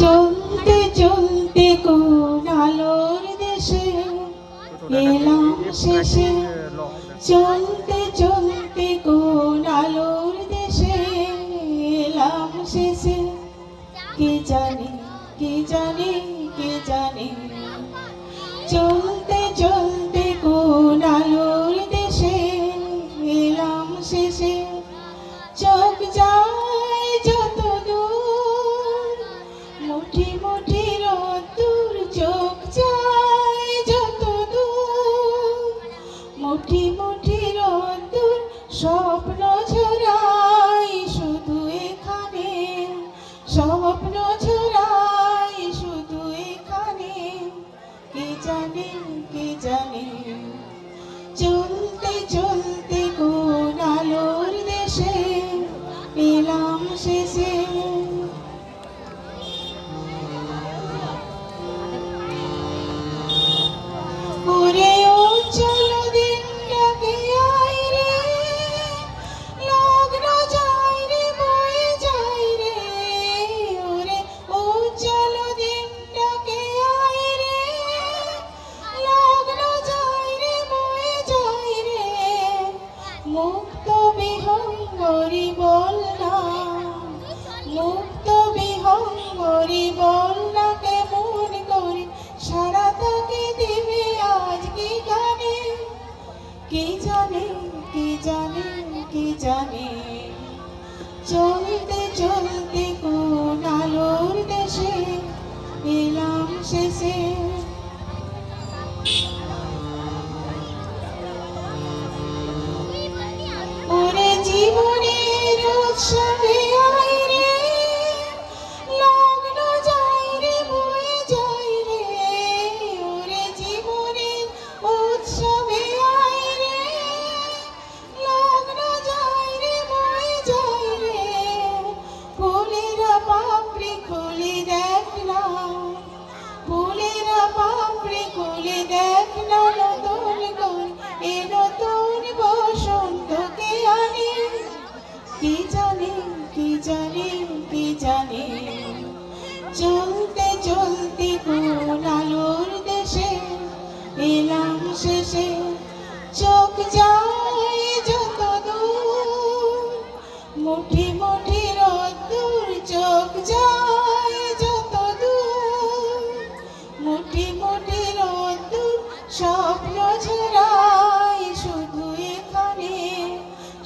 চলতে চলতে কোন আলোর দেশে এলাম শেষে। চলতে চলতে কোন আলোর দেশে এলাম শেষে। কে জানে কে জানে কে জানে। চলতে ঝরাই শুধু এখানে। স্বপ্ন ঝরাই শুধু এখানে। কে জানে বিহঙ্গরি বল না মুক্ত বিহঙ্গরি বল না কেমন করি? সারা তাকে দিবে আজ কি জানে কি জানে কি জানে কি জানে। চলতে চলতে কোন খুলে দেখ না নতুন করে এ নতুন বসন্তকে আনে। কি জানে কি জানে কি জানে? চলতে চলতে কোন আলোর দেশে এলাম শেষে, চোখ যায় যত দূর। মুঠি মুঠি রোদ্দুর, চোখ যায় যত দূর। মুঠি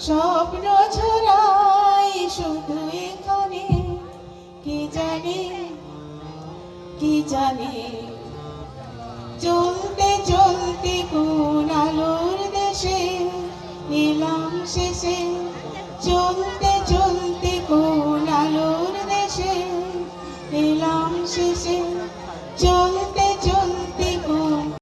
স্বপ্ন ছড়াই শুধু এখানে। কি জানে কি জানে চলতে চলতে